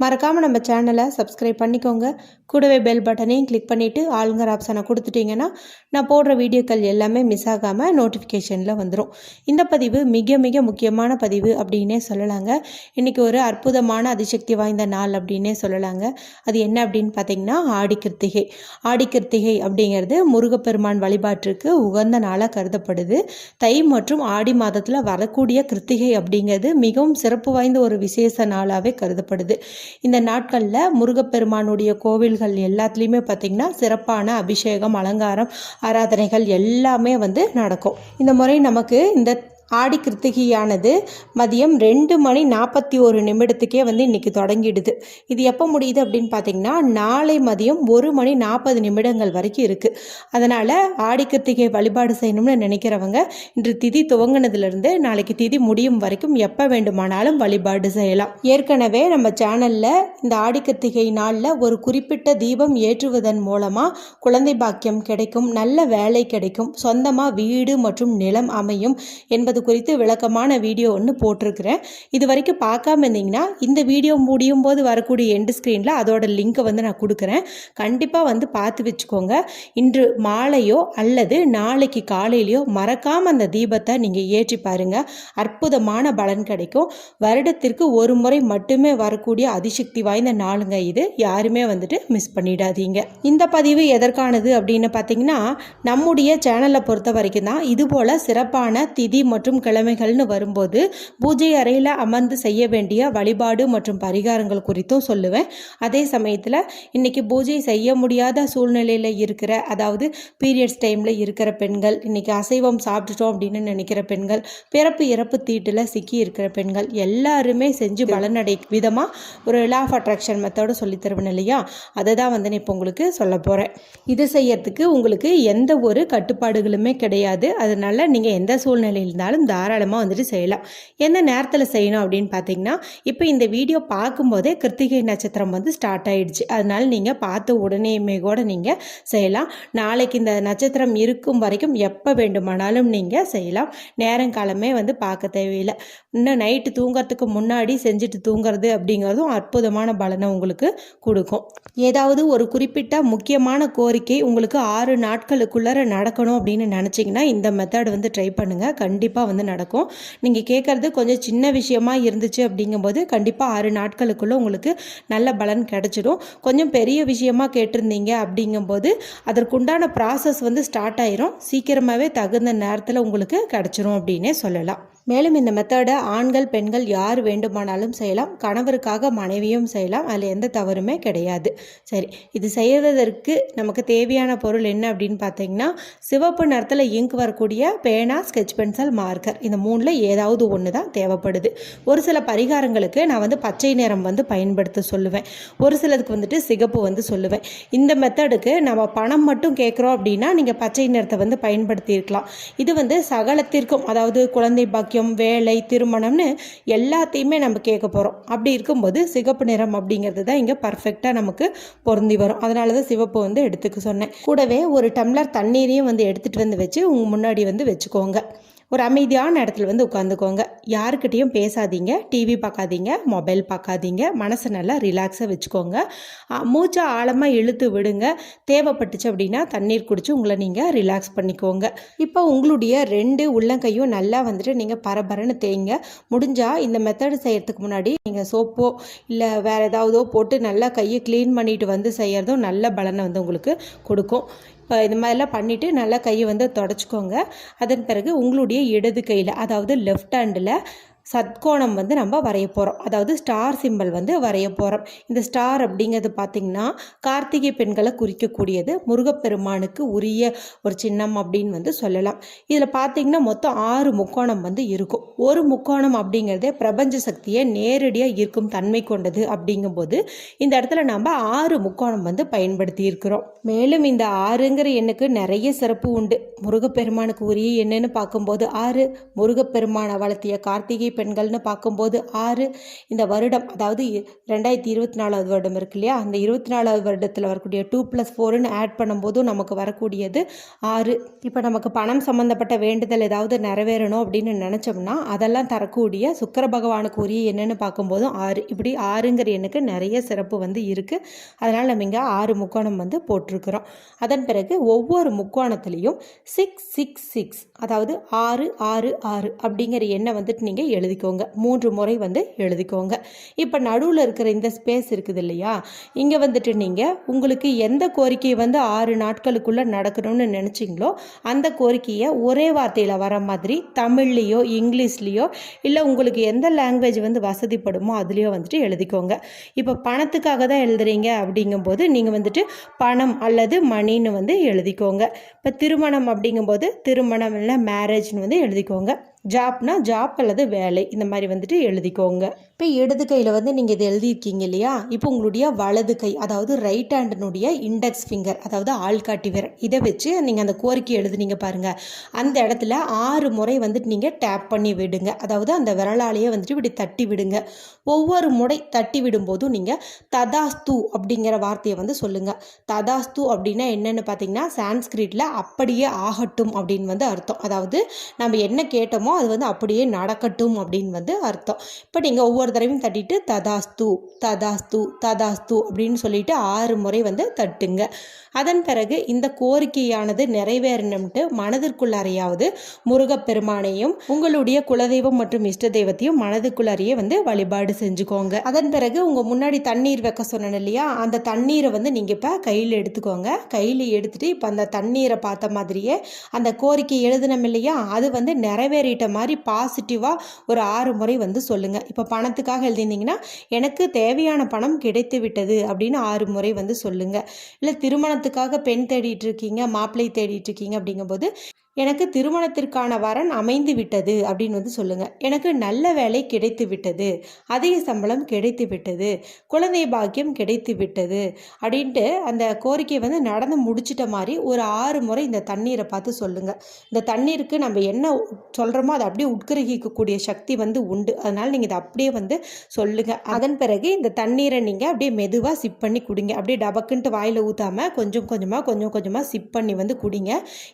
மறக்காமல் நம்ம சேனலை சப்ஸ்கிரைப் பண்ணிக்கோங்க. கூடவே பெல் பட்டனையும் கிளிக் பண்ணிவிட்டு ஆளுங்கர் ஆப்ஷனை கொடுத்துட்டிங்கன்னா நான் போடுற வீடியோக்கள் எல்லாமே மிஸ் ஆகாமல் நோட்டிஃபிகேஷனில் வந்துடும் இந்த பதிவு மிக மிக முக்கியமான பதிவு அப்படின்னே சொல்லலாங்க. இன்றைக்கி ஒரு அற்புதமான அதிசக்தி வாய்ந்த நாள் அப்படின்னே சொல்லலாங்க. அது என்ன அப்படின்னு பார்த்தீங்கன்னா ஆடி கிருத்திகை. ஆடி கிருத்திகை அப்படிங்கிறது முருகப்பெருமான் வழிபாட்டிற்கு உகந்த நாளாக கருதப்படுது. தை மற்றும் ஆடி மாதத்தில் வரக்கூடிய கிருத்திகை அப்படிங்கிறது மிகவும் சிறப்பு வாய்ந்த ஒரு விசேஷ நாளாகவே கருதப்படுது. இந்த நாட்களில் முருகப்பெருமானுடைய கோவில்கள் எல்லாத்துலேயுமே பார்த்திங்கன்னா சிறப்பான அபிஷேகம் அலங்காரம் ஆராதனைகள் எல்லாமே வந்து நடக்கும். இந்த முறை நமக்கு இந்த ஆடி கிருத்திகையானது மதியம் ரெண்டு மணி நாற்பத்தி ஒரு நிமிடத்துக்கே வந்து இன்றைக்கி தொடங்கிடுது. இது எப்போ முடியுது அப்படின்னு பார்த்தீங்கன்னா நாளை மதியம் ஒரு மணி நாற்பது நிமிடங்கள் வரைக்கும் இருக்குது அதனால் ஆடி கிருத்திகை வழிபாடு செய்யணும்னு நினைக்கிறவங்க இன்று திதி துவங்கினதுலேருந்து நாளைக்கு திதி முடியும் வரைக்கும் எப்போ வேண்டுமானாலும் வழிபாடு செய்யலாம். ஏற்கனவே நம்ம சேனலில் இந்த ஆடி கிருத்திகை நாளில் ஒரு குறிப்பிட்ட தீபம் ஏற்றுவதன் மூலமாக குழந்தை பாக்கியம் கிடைக்கும் நல்ல வேலை கிடைக்கும் சொந்தமாக வீடு மற்றும் நிலம் அமையும் என்பது குறித்து விளக்கமான வீடியோ ஒன்று போட்டிருக்கிறேன். இது வரைக்கும் பார்க்காம இருந்தீங்கன்னா இந்த வீடியோ முடியும் போது வரக்கூடிய எண்டு ஸ்க்ரீனில் அதோட லிங்க்கை வந்து நான் கொடுக்குறேன். கண்டிப்பாக வந்து பார்த்து வச்சுக்கோங்க. இன்று மாலையோ அல்லது நாளைக்கு காலையிலையோ மறக்காமல் அந்த தீபத்தை நீங்கள் ஏற்றி பாருங்கள் அற்புதமான பலன் கிடைக்கும். வருடத்திற்கு ஒரு முறை மட்டுமே வரக்கூடிய அதிசக்தி வாய்ந்த நாளுங்க இது. யாருமே வந்துட்டு மிஸ் பண்ணிடாதீங்க. இந்த பதிவு எதற்கானது அப்படின்னு பார்த்தீங்கன்னா நம்முடைய சேனலை பொறுத்த வரைக்கும் தான் இதுபோல் சிறப்பான திதி மற்றும் கிழமைகள்னு வரும்போது பூஜை அறையில் அமர்ந்து செய்ய வேண்டிய வழிபாடு மற்றும் பரிகாரங்கள் குறித்தும் சொல்லுவேன். அதே சமயத்தில் இன்னைக்கு பூஜை செய்ய முடியாத சூழ்நிலையில் இருக்கிற அதாவது பீரியட்ஸ் டைமில் இருக்கிற பெண்கள் இன்னைக்கு அசைவம் சாப்பிட்டுட்டோம் அப்படின்னு நினைக்கிற பெண்கள் பிறப்பு இறப்பு தீட்டில் சிக்கி இருக்கிற பெண்கள் எல்லாருமே செஞ்சு பலனடை விதமாக ஒரு லா ஆஃப் அட்ராக்ஷன் மெத்தடு சொல்லித் தருவேன் இல்லையா? அதை தான் வந்து நான் இப்போ உங்களுக்கு சொல்ல போகிறேன் இது செய்யறதுக்கு உங்களுக்கு எந்த ஒரு கட்டுப்பாடுகளுமே கிடையாது. அதனால நீங்கள் எந்த சூழ்நிலையில் இருந்தாலும் தாராளமாக வந்துட்டு செய்யலாம். எந்த நேரத்தில் செய்யணும் அப்படின்னு பார்த்தீங்கன்னா இப்போ இந்த வீடியோ பார்க்கும்போதே கிருத்திகை நட்சத்திரம் வந்து ஸ்டார்ட் ஆகிடுச்சு அதனால் நீங்கள் பார்த்து உடனேயுமே கூட நீங்கள் செய்யலாம். நாளைக்கு இந்த நட்சத்திரம் இருக்கும் வரைக்கும் எப்போ வேண்டுமானாலும் நீங்கள் செய்யலாம். நேரங்காலமே வந்து பார்க்க தேவையில்லை. இன்னும் நைட்டு தூங்குறதுக்கு முன்னாடி செஞ்சுட்டு தூங்குறது அப்படிங்கிறதும் அற்புதமான பலனை உங்களுக்கு கொடுக்கும். ஏதாவது ஒரு குறிப்பிட்ட முக்கியமான கோரிக்கை உங்களுக்கு ஆறு நாட்களுக்குள்ளார நடக்கணும் அப்படின்னு நினச்சிங்கன்னா இந்த மெத்தட் வந்து ட்ரை பண்ணுங்கள் கண்டிப்பாக வந்து நடக்கும். நீங்கள் கேட்குறது கொஞ்சம் சின்ன விஷயமா இருந்துச்சு அப்படிங்கும்போது கண்டிப்பாக ஆறு நாட்களுக்குள்ளே உங்களுக்கு நல்ல பலன் கிடச்சிடும் கொஞ்சம் பெரிய விஷயமா கேட்டிருந்தீங்க அப்படிங்கும்போது அதற்குண்டான ப்ராசஸ் வந்து ஸ்டார்ட் ஆயிரும். சீக்கிரமாகவே தகுந்த நேரத்தில் உங்களுக்கு கிடச்சிரும் அப்படின்னே சொல்லலாம். மேலும் இந்த மெத்தடை ஆண்கள் பெண்கள் யார் வேண்டுமானாலும் செய்யலாம். கணவருக்காக மனைவியும் செய்யலாம். அதில் எந்த தவறுமே கிடையாது. சரி இது செய்வதற்கு நமக்கு தேவையான பொருள் என்ன அப்படின்னு பார்த்தீங்கன்னா சிவப்பு நிறத்தில் இங்க் வரக்கூடிய பேனா ஸ்கெட்ச் பென்சில் மார்க்கர் இந்த மூணில் ஏதாவது ஒன்று தான் தேவைப்படுது. ஒரு சில பரிகாரங்களுக்கு நான் வந்து பச்சை நிறம் வந்து பயன்படுத்த சொல்லுவேன். ஒரு சிலதுக்கு வந்துட்டு சிகப்பு வந்து சொல்லுவேன். இந்த மெத்தடுக்கு நம்ம பணம் மட்டும் கேட்குறோம் அப்படின்னா நீங்கள் பச்சை நிறத்தை வந்து பயன்படுத்தியிருக்கலாம். இது வந்து சகலத்திற்கும் அதாவது குழந்தை பாக்கியம் வேலை திருமணம்னு எல்லாத்தையுமே நம்ம கேட்க போகிறோம் அப்படி இருக்கும்போது சிகப்பு நிறம் அப்படிங்கிறது தான் இங்கே பர்ஃபெக்டாக நமக்கு பொருந்தி வரும். அதனால தான் சிவப்பு வந்து எடுத்துக்க சொன்னேன். கூடவே ஒரு டம்ளர் தண்ணீரையும் வந்து எடுத்துகிட்டு வந்து வச்சு உங்கள் முன்னாடி வந்து வச்சுக்கோங்க. ஒரு அமைதியான இடத்துல வந்து உட்காந்துக்கோங்க யாருக்கிட்டேயும் பேசாதீங்க. டிவி பார்க்காதீங்க. மொபைல் பார்க்காதீங்க. மனசை நல்லா ரிலாக்ஸாக வச்சுக்கோங்க. மூச்சை ஆழமாக இழுத்து விடுங்க. தேவைப்பட்டுச்சு அப்படின்னா தண்ணீர் குடிச்சு உங்களை நீங்கள் ரிலாக்ஸ் பண்ணிக்கோங்க. இப்போ உங்களுடைய ரெண்டு உள்ளங்கையும் நல்லா வந்துட்டு நீங்கள் பரபரன்னு தேய்ங்க. முடிஞ்சால் இந்த மெத்தடு செய்கிறதுக்கு முன்னாடி நீங்கள் சோப்போ இல்லை வேறு ஏதாவதோ போட்டு நல்லா கையை க்ளீன் பண்ணிட்டு வந்து செய்கிறதும் நல்ல பலனை வந்து உங்களுக்கு கொடுக்கும். இது மாதிரிலாம் பண்ணிவிட்டு நல்லா கையை வந்து தொடச்சிக்கோங்க. அதன் பிறகு உங்களுடைய இடது கையில் அதாவது லெஃப்ட் ஹேண்டில் சத்கோணம் வந்து நம்ம வரைய போகிறோம் அதாவது ஸ்டார் சிம்பல் வந்து வரைய போகிறோம் இந்த ஸ்டார் அப்படிங்கிறது பார்த்திங்கன்னா கார்த்திகை பெண்களை குறிக்கக்கூடியது. முருகப்பெருமானுக்கு உரிய ஒரு சின்னம் அப்படின்னு வந்து சொல்லலாம். இதில் பார்த்திங்கன்னா மொத்தம் ஆறு முக்கோணம் வந்து இருக்கும். ஒரு முக்கோணம் அப்படிங்கிறதே பிரபஞ்ச சக்தியை நேரடியாக ஈர்க்கும் தன்மை கொண்டது அப்படிங்கும்போது இந்த இடத்துல நம்ம ஆறு முக்கோணம் வந்து பயன்படுத்தி இருக்கிறோம். மேலும் இந்த ஆறுங்கிற எண்ணுக்கு நிறைய சிறப்பு உண்டு. முருகப்பெருமானுக்கு உரிய என்னன்னு பார்க்கும்போது ஆறு முருகப்பெருமானை வளர்த்திய கார்த்திகை பெண்கள்னு பார்க்கும்போது ஆறு இந்த வருடம் அதாவது ரெண்டாயிரத்தி இருபத்தி நாலாவது வருடம் இருக்கு இல்லையா? அந்த இருபத்தி நாலாவது வருடத்தில் வரக்கூடிய டூ ப்ளஸ் ஃபோர்னு ஆட் பண்ணும்போதும் நமக்கு வரக்கூடியது ஆறு. இப்போ நமக்கு பணம் சம்மந்தப்பட்ட வேண்டுதல் ஏதாவது நிறைவேறணும் அப்படின்னு நினச்சோம்னா அதெல்லாம் தரக்கூடிய சுக்கர பகவானுக்கு உரிய என்னன்னு பார்க்கும்போதும் ஆறு. இப்படி ஆறுங்கிற எண்ணுக்கு நிறைய சிறப்பு வந்து இருக்குது அதனால் நம்ம இங்கே ஆறு முக்கோணம் வந்து போட்டிருக்கிறோம். அதன் பிறகு ஒவ்வொரு முக்கோணத்துலேயும் சிக்ஸ் சிக்ஸ் சிக்ஸ் அதாவது ஆறு ஆறு ஆறு அப்படிங்கிற எண்ணை வந்துட்டு நீங்கள் எழுதிக்கோங்க. மூன்று முறை வந்து எழுதிக்கோங்க. இப்போ நடுவில் இருக்கிற இந்த ஸ்பேஸ் இருக்குது இல்லையா? இங்கே வந்துட்டு நீங்கள் உங்களுக்கு எந்த கோரிக்கை வந்து ஆறு நாட்களுக்குள்ளே நடக்கணும்னு நினச்சிங்களோ அந்த கோரிக்கையை ஒரே வார்த்தையில் வர மாதிரி தமிழ்லேயோ இங்கிலீஷ்லேயோ இல்லை உங்களுக்கு எந்த லாங்குவேஜ் வந்து வசதிப்படுமோ அதுலேயோ வந்துட்டு எழுதிக்கோங்க. இப்போ பணத்துக்காக தான் எழுதுறீங்க அப்படிங்கும்போது நீங்கள் வந்துட்டு பணம் அல்லது மணின்னு வந்து எழுதிக்கோங்க. இப்போ திருமணம் அப்படிங்கும்போது திருமணம் இல்லை மேரேஜ்னு வந்து எழுதிக்கோங்க. ஜாப்னா ஜாப் அல்லது வேலை. இந்த மாதிரி வந்துட்டு எழுதிக்கோங்க. இப்போ இடது கையில் வந்து நீங்கள் இது எழுதியிருக்கீங்க இல்லையா? இப்போ உங்களுடைய வலது கை அதாவது ரைட் ஹேண்டினுடைய இண்டெக்ஸ் ஃபிங்கர் அதாவது ஆள்காட்டி விரல் இதை வச்சு நீங்கள் அந்த கோரிக்கை எழுதுனீங்க பாருங்கள் அந்த இடத்துல ஆறு முறை வந்துட்டு நீங்கள் டேப் பண்ணி விடுங்க. அதாவது அந்த விரலாலேயே வந்துட்டு இப்படி தட்டி விடுங்க. ஒவ்வொரு முறை தட்டி விடும்போதும் நீங்கள் ததாஸ்து அப்படிங்கிற வார்த்தையை வந்து சொல்லுங்கள் ததாஸ்து அப்படின்னா என்னென்னு பார்த்தீங்கன்னா சான்ஸ்கிரிட்டில் அப்படியே ஆகட்டும் அப்படின்னு வந்து அர்த்தம். அதாவது நம்ம என்ன கேட்டோமோ அது வந்து அப்படியே நடக்கட்டும் அப்படின்னு வந்து அர்த்தம். இப்போ நீங்கள் ஒவ்வொரு தடவையும் தட்டிட்டு ததாஸ்து ததாஸ்து ததாஸ்து அப்படின்னு சொல்லிட்டு ஆறு முறை வந்து தட்டுங்க. அதன் பிறகு இந்த கோரிக்கையானது நிறைவேறணும்ட்டு மனதிற்குள்ளாரையாவது முருகப்பெருமானையும் உங்களுடைய குலதெய்வம் மற்றும் இஷ்ட தெய்வத்தையும் மனதுக்குள்ளாரையே வந்து வழிபாடு செஞ்சுக்கோங்க. அதன் பிறகு உங்கள் முன்னாடி தண்ணீர் வைக்க சொன்னேன் இல்லையா? அந்த தண்ணீரை வந்து நீங்கள் இப்போ கையில் எடுத்துக்கோங்க. கையில் எடுத்துகிட்டு இப்போ அந்த தண்ணீரை பார்த்த மாதிரியே அந்த கோரிக்கை எழுதினோம் இல்லையா? அது வந்து நிறைவேறிட்ட மாதிரி பாசிட்டிவாக ஒரு ஆறு முறை வந்து சொல்லுங்கள் இப்போ பணத்துக்காக எழுதியிருந்தீங்கன்னா எனக்கு தேவையான பணம் கிடைத்து விட்டது அப்படின்னு ஆறு முறை வந்து சொல்லுங்கள் இல்லை திருமணத்துக்காக பெண் தேடிட்டு இருக்கீங்க மாப்பிள்ளை தேடிட்டு இருக்கீங்க அப்படிங்கும்போது எனக்கு திருமணத்திற்கான வரன் அமைந்து விட்டது அப்படின்னு வந்து சொல்லுங்கள் எனக்கு நல்ல வேலை கிடைத்து விட்டது. அதிக சம்பளம் கிடைத்து விட்டது. குழந்தை பாக்கியம் கிடைத்து விட்டது அப்படின்ட்டு அந்த கோரிக்கை வந்து நடந்து முடிச்சிட்ட மாதிரி ஒரு ஆறு முறை இந்த தண்ணீரை பார்த்து சொல்லுங்கள் இந்த தண்ணீருக்கு நம்ம என்ன சொல்கிறோமோ அதை அப்படியே உட்கிரகிக்கக்கூடிய சக்தி வந்து உண்டு. அதனால் நீங்கள் இதை அப்படியே வந்து சொல்லுங்கள் அதன் பிறகு இந்த தண்ணீரை நீங்கள் அப்படியே மெதுவாக சிப் பண்ணி குடிங்க. அப்படியே டபக்குன்ட்டு வாயில் ஊற்றாமல் கொஞ்சம் கொஞ்சமாக கொஞ்சம் கொஞ்சமாக சிப் பண்ணி வந்து குடிங்க.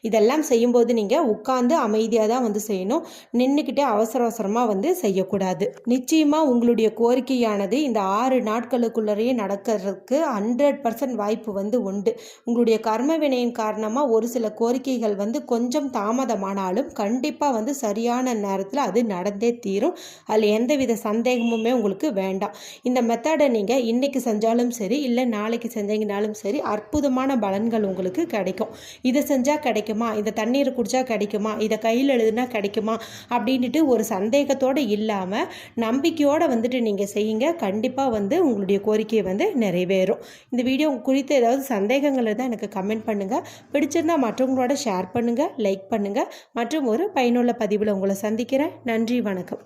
இதெல்லாம் செய்யும்போது நீங்கள் உட்காந்து அமைதியாக தான் வந்து செய்யணும். நின்றுக்கிட்டே அவசர அவசரமாக வந்து செய்யக்கூடாது. நிச்சயமாக உங்களுடைய கோரிக்கையானது இந்த ஆறு நாட்களுக்குள்ளேயே நடக்கிறதுக்கு ஹண்ட்ரட் பர்சன்ட் வாய்ப்பு வந்து உண்டு. உங்களுடைய கர்ம வினையின் காரணமாக ஒரு சில கோரிக்கைகள் வந்து கொஞ்சம் தாமதமானாலும் கண்டிப்பாக வந்து சரியான நேரத்தில் அது நடந்தே தீரும். அதில் எந்தவித சந்தேகமுமே உங்களுக்கு வேண்டாம். இந்த மெத்தடை நீங்கள் இன்றைக்கி செஞ்சாலும் சரி இல்லை நாளைக்கு செஞ்சீங்கனாலும் சரி அற்புதமான பலன்கள் உங்களுக்கு கிடைக்கும். இதை செஞ்சால் கிடைக்குமா? இந்த தண்ணீர் குடித்தா கிடைக்குமா? இதை கையில் எழுதுனா கிடைக்குமா? அப்படின்ட்டு ஒரு சந்தேகத்தோடு இல்லாமல் நம்பிக்கையோடு வந்துட்டு நீங்கள் செய்யுங்க. கண்டிப்பாக வந்து உங்களுடைய கோரிக்கையை வந்து நிறைவேறும். இந்த வீடியோ குறித்து ஏதாவது சந்தேகங்கள் இருந்தால் எனக்கு கமெண்ட் பண்ணுங்கள் பிடிச்சிருந்தால் மற்றவங்களோட ஷேர் பண்ணுங்கள் லைக் பண்ணுங்கள் மற்றும் ஒரு பயனுள்ள பதிவில் உங்களை சந்திக்கிறேன். நன்றி வணக்கம்.